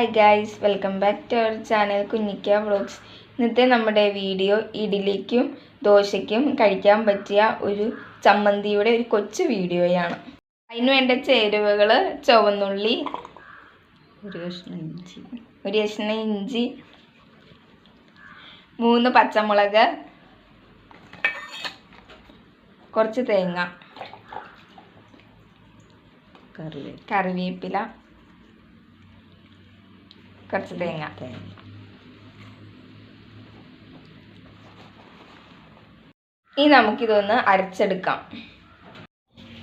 Hi guys welcome back to our channel Kunjikka vlogs ഇന്നത്തെ നമ്മുടെ video ഇഡ്ഡലിക്കും ദോശയ്ക്കും കഴിക്കാൻ പറ്റിയ ഒരു ചമ്മന്തിയുടെ ഒരു കൊച്ചു വീഡിയോയാണ് അതിന് വേണ്ട ചേരുവകൾ ചുവന്നുള്ളി ഒരു കഷ്ണം ഇഞ്ചി ഒരു കഷ്ണം ഇഞ്ചി മൂന്ന് പച്ചമുളക് കുറച്ച് തേങ്ങ കറിവേപ്പില. കറിവേപ്പില കുറച്ച് തേങ്ങ. ഇനി നമുക്കിതൊന്ന് അരച്ചെടുക്കാം.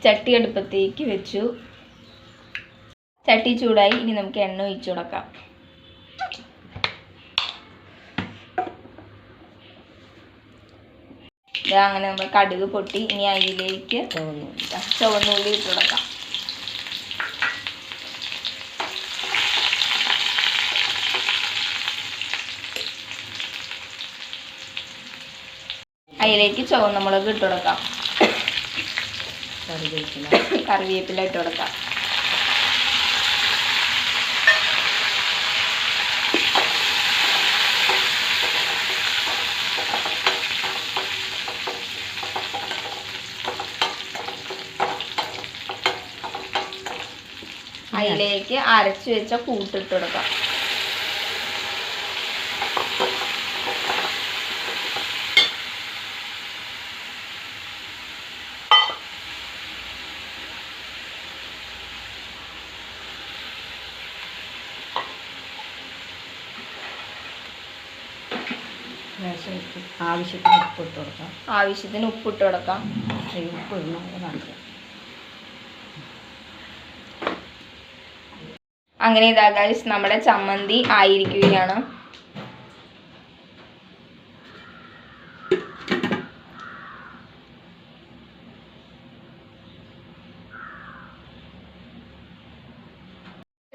ചട്ടി അടുപ്പത്തേക്ക് വെച്ചു. ചട്ടി ചൂടായി ഇനി നമുക്ക് എണ്ണ ഒഴിച്ചു കൊടുക്കാം. അങ്ങനെ നമ്മൾ കടുക് പൊട്ടി ഇനി അതിലേക്ക് ചുവന്നുള്ളി ഇട്ട് കൊടുക്കാം. അതിലേക്ക് ചുവന്ന മുളക് ഇട്ട് കൊടുക്കാം. കറിവേപ്പില. ഇട്ട് കൊടുക്കാം. അതിലേക്ക് അരച്ചു വെച്ച കൂട്ടിട്ട് കൊടുക്കാം. ആവശ്യത്തിന് ഉപ്പ് ഇട്ട് കൊടുക്കാം. ആവശ്യത്തിന് ഉപ്പിട്ട് കൊടുക്കാം. ഈ ഉപ്പ് ഇടണം അത് അങ്ങനെ ഇതാ ഗൈസ് നമ്മുടെ ചമ്മന്തി ആയിരിക്കുകയാണ്.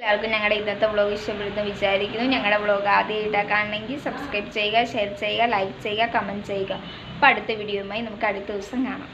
എല്ലാവർക്കും ഞങ്ങളുടെ ഇന്നത്തെ വ്ളോഗ് ഇഷ്ടപ്പെടുന്നു വിചാരിക്കുന്നു. ഞങ്ങളുടെ വ്ളോഗ് ആദ്യമായിട്ടാണ് കാണണമെങ്കിൽ സബ്സ്ക്രൈബ് ചെയ്യുക ഷെയർ ചെയ്യുക ലൈക്ക് ചെയ്യുക കമന്റ് ചെയ്യുക. അപ്പോൾ അടുത്ത വീഡിയോയുമായി നമുക്ക് അടുത്ത ദിവസം കാണാം.